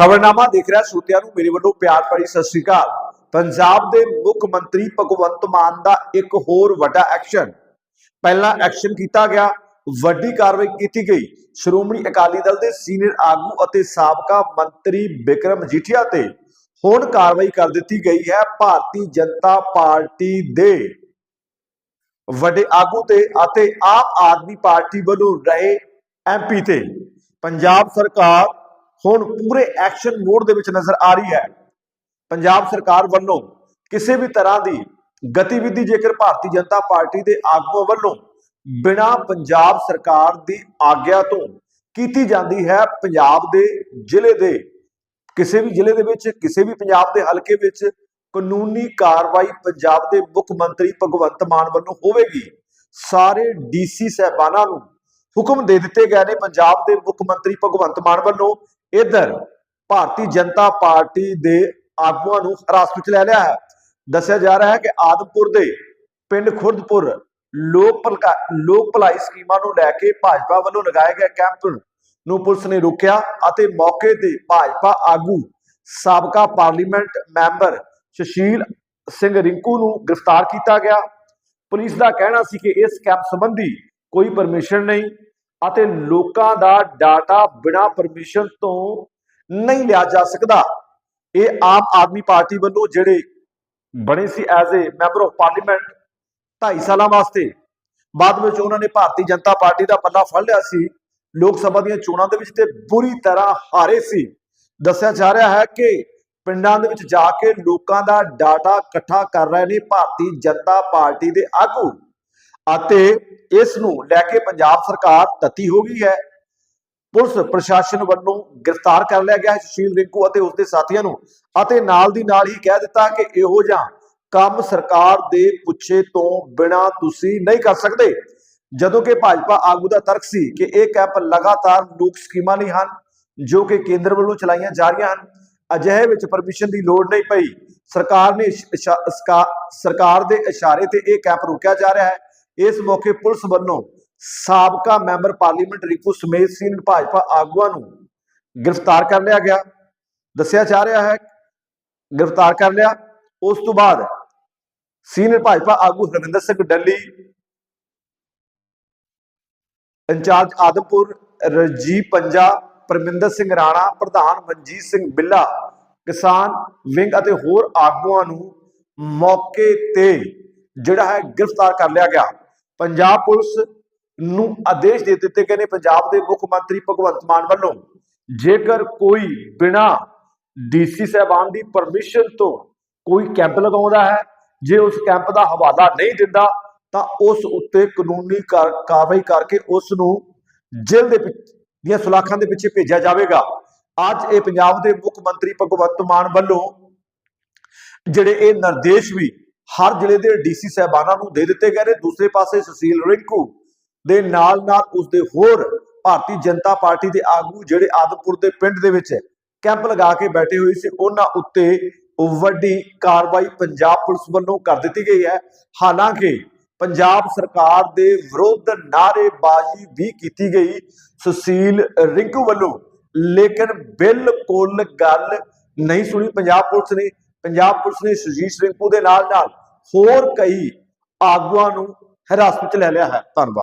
ਖਬਰਨਾਮਾ ਦੇਖ ਰਿਹਾ ਸਰੋਤਿਆਂ ਨੂੰ ਮੇਰੇ ਵੱਲੋਂ ਪਿਆਰ ਭਰੀ ਸਤਿ ਸ੍ਰੀ ਅਕਾਲ। ਪੰਜਾਬ ਦੇ ਮੁੱਖ ਮੰਤਰੀ ਭਗਵੰਤ ਮਾਨ ਦਾ ਇੱਕ ਹੋਰ ਵੱਡਾ ਐਕਸ਼ਨ। ਪਹਿਲਾ ਐਕਸ਼ਨ ਕੀਤਾ ਗਿਆ, ਵੱਡੀ ਕਾਰਵਾਈ ਕੀਤੀ ਗਈ। ਸ਼੍ਰੋਮਣੀ ਅਕਾਲੀ ਦਲ ਦੇ ਸੀਨੀਅਰ ਆਗੂ ਅਤੇ ਸਾਬਕਾ ਮੰਤਰੀ ਬਿਕਰਮ ਜੀਠੀਆ ਤੇ ਹੁਣ ਕਾਰਵਾਈ ਕਰ ਦਿੱਤੀ ਗਈ ਹੈ ਭਾਰਤੀ ਜਨਤਾ ਪਾਰਟੀ ਦੇ। ਵੱਡੇ ਆਗੂ ਤੇ ਅਤੇ ਆਮ ਆਦਮੀ ਪਾਰਟੀ ਵੱਲੋਂ ਰਹੇ ਐਮਪੀ ਤੇ। ਪੰਜਾਬ ਸਰਕਾਰ ਹੁਣ ਪੂਰੇ ਐਕਸ਼ਨ ਮੋਡ ਦੇ ਵਿੱਚ ਨਜ਼ਰ ਆ ਰਹੀ ਹੈ। ਪੰਜਾਬ ਸਰਕਾਰ ਵੱਲੋਂ ਕਿਸੇ ਵੀ ਤਰ੍ਹਾਂ ਦੀ ਗਤੀਵਿਧੀ ਜੇਕਰ ਭਾਰਤੀ ਜਨਤਾ ਪਾਰਟੀ ਦੇ ਆਗੂਆਂ ਵੱਲੋਂ ਬਿਨਾਂ ਪੰਜਾਬ ਸਰਕਾਰ ਦੀ ਆਗਿਆ ਤੋਂ ਕੀਤੀ ਜਾਂਦੀ ਹੈ, ਪੰਜਾਬ ਦੇ ਜ਼ਿਲ੍ਹੇ ਦੇ, ਕਿਸੇ ਵੀ ਜ਼ਿਲ੍ਹੇ ਦੇ ਵਿੱਚ, ਕਿਸੇ ਵੀ ਪੰਜਾਬ ਦੇ ਹਲਕੇ ਵਿੱਚ ਕਾਨੂੰਨੀ ਕਾਰਵਾਈ ਪੰਜਾਬ ਦੇ ਮੁੱਖ ਮੰਤਰੀ ਭਗਵੰਤ ਮਾਨ ਵੱਲੋਂ ਹੋਵੇਗੀ। ਸਾਰੇ ਡੀਸੀ ਸਹਿਬਾਨਾਂ ਨੂੰ ਹੁਕਮ ਦੇ ਦਿੱਤੇ ਗਏ ਨੇ ਪੰਜਾਬ ਦੇ ਮੁੱਖ ਮੰਤਰੀ ਭਗਵੰਤ ਮਾਨ ਵੱਲੋਂ। ਇਧਰ ਭਾਰਤੀ ਜਨਤਾ ਪਾਰਟੀ ਦੇ ਆਗੂਆਂ ਨੂੰ ਹਿਰਾਸਤ ਵਿੱਚ ਲੈ ਲਿਆ ਹੈ। ਦੱਸਿਆ ਜਾ ਰਿਹਾ ਹੈ ਕਿ ਆਦਮਪੁਰ ਦੇ ਪਿੰਡ ਖੁਰਦਪੁਰ ਲੋਕ ਲੋਕ ਭਲਾਈ ਸਕੀਮਾਂ ਨੂੰ ਲੈ ਕੇ ਭਾਜਪਾ ਵੱਲੋਂ ਲਗਾਏ ਗਏ ਕੈਂਪ ਨੂੰ ਪੁਲਿਸ ਨੇ ਰੋਕਿਆ ਅਤੇ ਮੌਕੇ ਤੇ ਭਾਜਪਾ ਆਗੂ ਸਾਬਕਾ ਪਾਰਲੀਮੈਂਟ ਮੈਂਬਰ ਸੁਸ਼ੀਲ ਸਿੰਘ ਰਿੰਕੂ ਨੂੰ ਗ੍ਰਿਫਤਾਰ ਕੀਤਾ ਗਿਆ। ਪੁਲਿਸ ਦਾ ਕਹਿਣਾ ਸੀ ਕਿ ਇਸ ਕੈਂਪ ਸੰਬੰਧੀ ਕੋਈ ਪਰਮਿਸ਼ਨ ਨਹੀਂ ਅਤੇ ਲੋਕਾਂ ਦਾ ਡਾਟਾ ਬਿਨਾਂ ਪਰਮਿਸ਼ਨ ਤੋਂ ਨਹੀਂ ਲਿਆ ਜਾ ਸਕਦਾ। ਇਹ ਆਮ ਆਦਮੀ ਪਾਰਟੀ ਵੱਲੋਂ ਜਿਹੜੇ ਬਣੇ ਸੀ as a member of parliament 2.5 ਸਾਲਾਂ ਵਾਸਤੇ, ਬਾਅਦ ਵਿੱਚ ਉਹਨਾਂ ਨੇ ਭਾਰਤੀ ਜਨਤਾ ਪਾਰਟੀ ਦਾ ਪੱਲਾ ਫੜ ਲਿਆ ਸੀ, ਲੋਕ ਸਭਾ ਦੀਆਂ ਚੋਣਾਂ ਦੇ ਵਿੱਚ ਤੇ ਬੁਰੀ ਤਰ੍ਹਾਂ ਹਾਰੇ ਸੀ। ਦੱਸਿਆ ਜਾ ਰਿਹਾ ਹੈ ਕਿ ਪਿੰਡਾਂ ਦੇ ਵਿੱਚ ਜਾ ਕੇ ਲੋਕਾਂ ਦਾ ਡਾਟਾ ਇਕੱਠਾ ਕਰ ਰਹੇ ਨੇ ਭਾਰਤੀ ਜਨਤਾ ਪਾਰਟੀ ਦੇ ਆਗੂ। ਅਤੇ ਇਸ ਨੂੰ ਲੈ ਕੇ ਪੰਜਾਬ ਸਰਕਾਰ ਤਤੀ ਹੋ ਗਈ ਹੈ। ਪੁਲਿਸ ਪ੍ਰਸ਼ਾਸਨ ਵੱਲੋਂ ਗ੍ਰਿਫਤਾਰ ਕਰ ਲਿਆ ਗਿਆ ਹੈ ਸੁਸ਼ੀਲ ਰਿੰਕੂ ਅਤੇ ਉਸਦੇ ਸਾਥੀਆਂ ਨੂੰ ਅਤੇ ਨਾਲ ਦੀ ਨਾਲ ਹੀ ਕਹਿ ਦਿੱਤਾ ਕਿ ਇਹੋ ਜਿਹਾ ਕੰਮ ਸਰਕਾਰ ਦੇ ਪੁੱਛੇ ਤੋਂ ਬਿਨਾ ਤੁਸੀਂ ਨਹੀਂ ਕਰ ਸਕਦੇ। ਜਦੋਂ ਕਿ ਭਾਜਪਾ ਆਗੂ ਦਾ ਤਰਕ ਸੀ ਕਿ ਇਹ ਕੈਂਪ ਲਗਾਤਾਰ ਲੋਕ ਸਕੀਮਾਂ ਲਈ ਹਨ, ਜੋ ਕਿ ਕੇਂਦਰ ਵੱਲੋਂ ਚਲਾਈਆਂ ਜਾ ਰਹੀਆਂ ਹਨ। ਅਜਿਹੇ ਵਿੱਚ ਪਰਮਿਸ਼ਨ ਦੀ ਲੋੜ ਨਹੀਂ ਪਈ। ਸਰਕਾਰ ਨੇ ਸਰਕਾਰ ਦੇ ਇਸ਼ਾਰੇ ਤੇ ਇਹ ਕੈਂਪ ਰੋਕਿਆ ਜਾ ਰਿਹਾ ਹੈ। ਇਸ ਮੌਕੇ ਪੁਲਿਸ ਵੱਲੋਂ ਸਾਬਕਾ ਮੈਂਬਰ ਪਾਰਲੀਮੈਂਟ ਰਿੰਕੂ ਸਮੇਤ ਸੀਨੀਅਰ ਭਾਜਪਾ ਆਗੂਆਂ ਨੂੰ ਗ੍ਰਿਫਤਾਰ ਕਰ ਲਿਆ ਗਿਆ। ਦੱਸਿਆ ਜਾ ਰਿਹਾ ਹੈ, ਗ੍ਰਿਫਤਾਰ ਕਰ ਲਿਆ। ਉਸ ਤੋਂ ਬਾਅਦ ਸੀਨੀਅਰ ਭਾਜਪਾ ਆਗੂ ਹਰਵਿੰਦਰ ਸਿੰਘ ਡੱਲੀ, ਇੰਚਾਰਜ ਆਦਮਪੁਰ ਰਜੀਵ ਪੰਜਾ, ਪਰਮਿੰਦਰ ਸਿੰਘ ਰਾਣਾ, ਪ੍ਰਧਾਨ ਮਨਜੀਤ ਸਿੰਘ ਬਿੱਲਾ, ਕਿਸਾਨ ਵਿੰਗ ਅਤੇ ਹੋਰ ਆਗੂਆਂ ਨੂੰ ਮੌਕੇ ਤੇ ਜਿਹੜਾ ਹੈ ਗ੍ਰਿਫਤਾਰ ਕਰ ਲਿਆ ਗਿਆ। ਪੰਜਾਬ ਪੁਲਿਸ ਨੂੰ ਆਦੇਸ਼ ਦੇ ਦਿੱਤੇ ਗਏ ਨੇ, ਪੰਜਾਬ ਦੇ ਮੁੱਖ ਮੰਤਰੀ ਭਗਵੰਤ ਮਾਨ ਵੱਲੋਂ। ਜੇਕਰ ਕੋਈ ਬਿਨਾ ਡੀਸੀ ਸਾਹਿਬਾਨ ਦੀ ਪਰਮਿਸ਼ਨ ਤੋਂ ਕੋਈ ਕੈਂਪ ਲਗਾਉਂਦਾ ਹੈ, ਜੇ ਉਸ ਕੈਂਪ ਦਾ ਹਵਾਲਾ ਨਹੀਂ ਦਿੰਦਾ, ਤਾਂ ਉਸ ਉੱਤੇ ਕਾਨੂੰਨੀ ਕਾਰਵਾਈ ਕਰਕੇ ਉਸ ਨੂੰ ਜੇਲ੍ਹ ਦੇ ਵਿੱਚ ਦੀਆਂ ਸੁਲਾਖਾਂ ਦੇ ਪਿੱਛੇ ਭੇਜਿਆ ਜਾਵੇਗਾ। ਅੱਜ ਇਹ ਪੰਜਾਬ ਦੇ ਮੁੱਖ ਮੰਤਰੀ ਭਗਵੰਤ ਮਾਨ ਵੱਲੋਂ ਜਿਹੜੇ ਇਹ ਨਿਰਦੇਸ਼ ਵੀ ਹਰ ਜ਼ਿਲ੍ਹੇ ਦੇ ਡੀਸੀ ਸਾਹਿਬਾਨਾਂ ਨੂੰ ਦੇ ਦਿੱਤੇ ਗਏ ਨੇ। ਦੂਸਰੇ ਪਾਸੇ ਸੁਸ਼ੀਲ ਰਿੰਕੂ ਦੇ ਨਾਲ ਨਾਲ ਉਸਦੇ ਹੋਰ ਭਾਰਤੀ ਜਨਤਾ ਪਾਰਟੀ ਦੇ ਆਗੂ ਜਿਹੜੇ ਆਦਮਪੁਰ ਦੇ ਪਿੰਡ ਦੇ ਵਿੱਚ ਕੈਂਪ ਲਗਾ ਕੇ ਬੈਠੇ ਹੋਏ ਸੀ, ਉਹਨਾਂ ਉੱਤੇ ਵੱਡੀ ਕਾਰਵਾਈ ਪੰਜਾਬ ਪੁਲਿਸ ਵੱਲੋਂ ਕਰ ਦਿੱਤੀ ਗਈ ਹੈ। ਹਾਲਾਂਕਿ ਪੰਜਾਬ ਸਰਕਾਰ ਦੇ ਵਿਰੁੱਧ ਨਾਅਰੇਬਾਜ਼ੀ ਵੀ ਕੀਤੀ ਗਈ ਸੁਸ਼ੀਲ ਰਿੰਕੂ ਵੱਲੋਂ, ਲੇਕਿਨ ਬਿਲਕੁਲ ਗੱਲ ਨਹੀਂ ਸੁਣੀ ਪੰਜਾਬ ਪੁਲਿਸ ਨੇ। ਪੰਜਾਬ ਪੁਲਿਸ ਨੇ ਸੁਜੀਤ ਰਿੰਕੂ ਦੇ ਨਾਲ ਨਾਲ ਹੋਰ ਕਈ ਆਗੂਆਂ ਨੂੰ ਹਿਰਾਸਤ ਵਿੱਚ ਲੈ ਲਿਆ ਹੈ। ਧੰਨਵਾਦ।